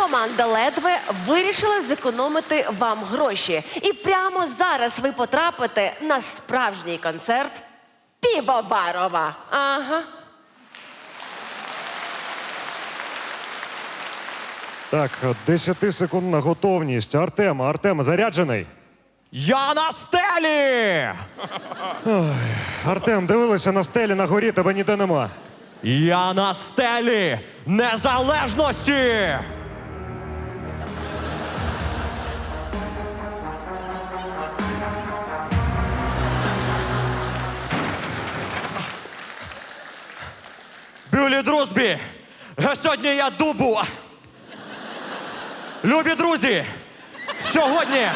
Команда ледве вирішила зекономити вам гроші. І прямо зараз ви потрапите на справжній концерт Півоварова. Ага. Так, 10-секундна готовність. Артем, Артем, заряджений. Я на стелі! Артем, дивилися на стелі на горі, тебе ніде нема. Я на стелі незалежності! Бюлі друзбі! Сьогодні я дубу! Любі друзі! Сьогодні!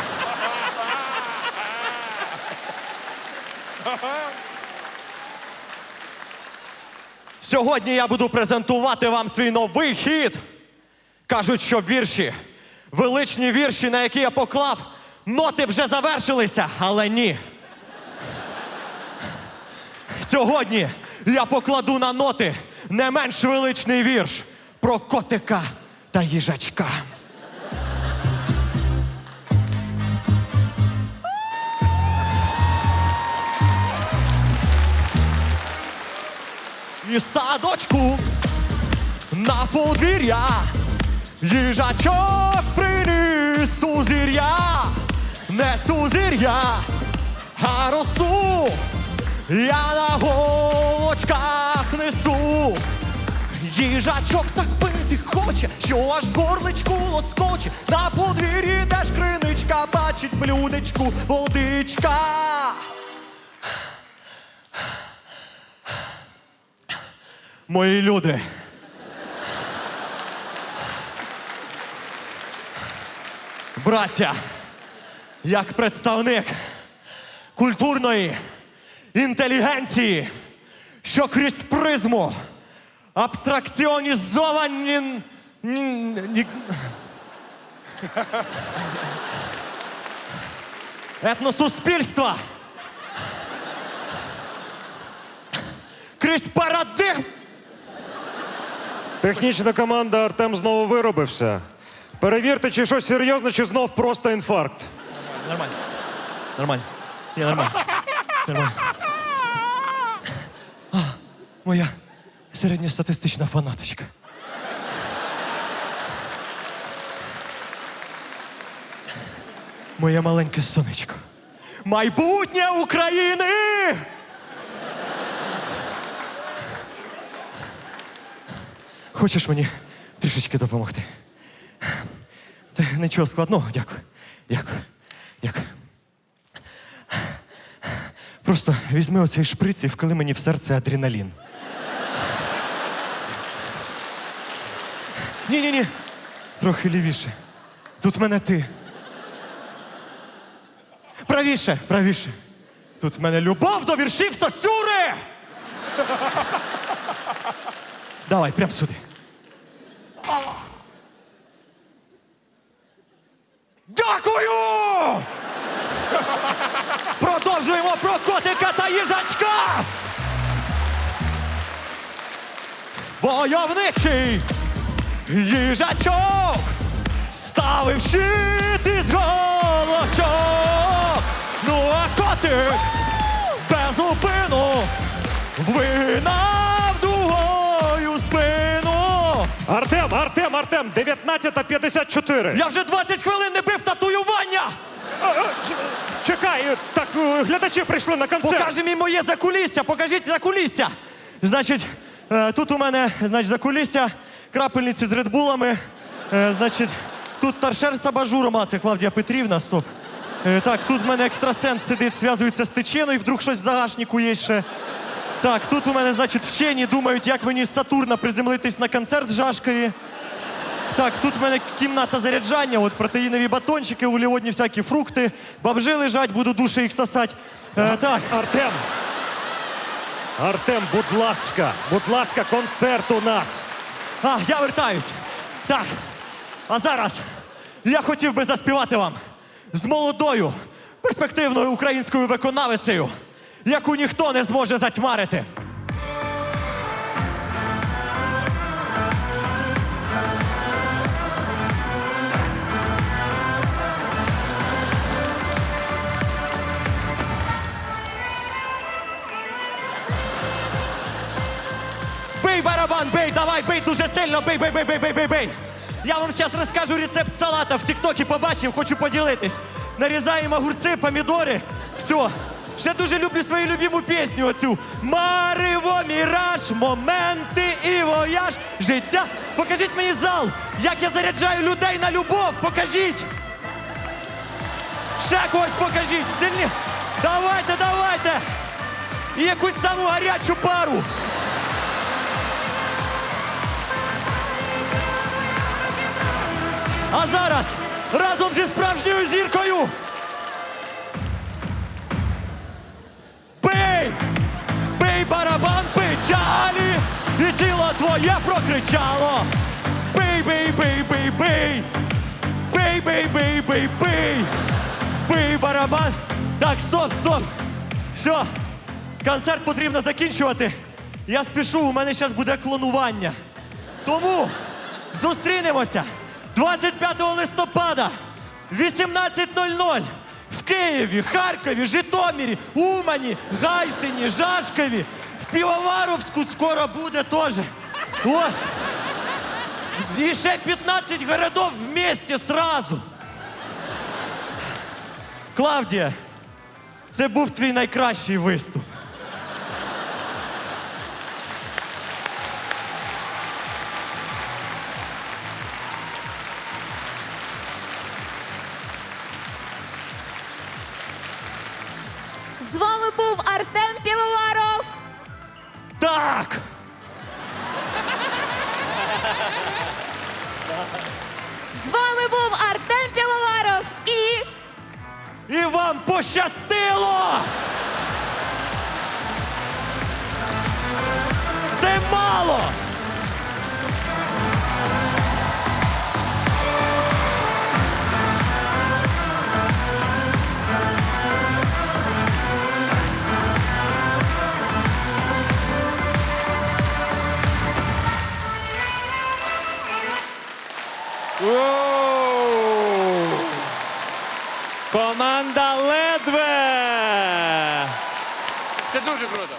Сьогодні я буду презентувати вам свій новий хіт. Кажуть, що вірші, величні вірші, на які я поклав, ноти вже завершилися, але ні. Сьогодні я покладу на ноти не менш величний вірш про котика та їжачка. І садочку на подвір'я їжачок приніс сузір'я, не сузір'я, а росу я на голочках несу. Їжачок так пити хоче, що аж горличку лоскоче. На подвір'ї теж криничка бачить блюдечку водичка. Мої люди. Браття, як представник культурної інтелігенції, що крізь призму абстракціонізовані. ні- ні- етносуспільства крізь парадигм Технічна команда Артем знову виробився. Перевірте, чи щось серйозне, чи знов просто інфаркт. Нормально. Нормально. Ні, нормально. Нормально. А, моя Середньостатистична фанаточка. Моє маленьке сонечко. Майбутнє України! Хочеш мені трішечки допомогти? Та нічого складного, дякую. Дякую. Дякую. Просто візьми оцей шприц і вкали мені в серце адреналін. Ні, ні, ні. Трохи лівіше. Тут в мене ти. Правіше, правіше. Тут в мене любов до віршів Сосюри! Давай, прям сюди. Дякую! Продовжуємо про котика та їжачка! Войовничий їжачок ставив щит із голочок. Ну а котик без упину винав дугою спину. Артем, Артем, Артем, 19.54. Я вже 20 хвилин не бив татуювання! Ч- Чекай, е, так е, глядачі прийшли на концерт. Покажи мені моє закулісся, покажіть закулісся. Значить, е, тут у мене значить, закулісся, крапельниці з редбулами. Е, Значить, тут торшер з абажуром, а це Клавдія Петрівна, стоп. Е, Так, тут в мене екстрасенс сидить, зв'язується з тичиною, вдруг щось в загашнику є ще. Так, тут у мене, значить, вчені думають, як мені з Сатурна приземлитись на концерт з Жашкою. Так, тут в мене кімната заряджання, от протеїнові батончики, углеводні всякі фрукти, бабжи лежать, буду душі їх сосать. Е, так, Артем. Артем, будь ласка, будь ласка, концерт у нас. А, я вертаюсь. Так, а зараз я хотів би заспівати вам з молодою, перспективною українською виконавицею, яку ніхто не зможе затьмарити. Барабан, бей, давай, бей дуже сильно, бей, бей, бей, бей, бей, бей, бей. Я вам зараз розкажу рецепт салата в Тіктокі побачив, хочу поділитись. Нарізаємо огурці, помідори. Все. Ще дуже люблю свою любиму пісню оцю. Мариво, міраж, моменти і вояж, життя. Покажіть мені зал, як я заряджаю людей на любов. Покажіть. Ще когось покажіть. Сильні. Давайте, давайте. І якусь саму гарячу пару. А зараз разом зі справжньою зіркою. Бий! Бий барабан печалі! І тіло твоє прокричало. Бий, бий, бий, бий, бий! Бий, бий, бий, бий, бий! Бий барабан! Так, стоп, стоп! Все, концерт потрібно закінчувати. Я спішу, у мене зараз буде клонування. Тому зустрінемося 25 листопада, 18.00 в Києві, Харкові, Житомирі, Умані, Гайсині, Жашкові, в Півоваровську скоро буде теж. І ще 15 городов вместе сразу. Клавдія, це був твій найкращий виступ. Був Артем Півоваров. Так! З вами був Артем Півоваров і І вам пощастило! Команда ледве. Це дуже круто.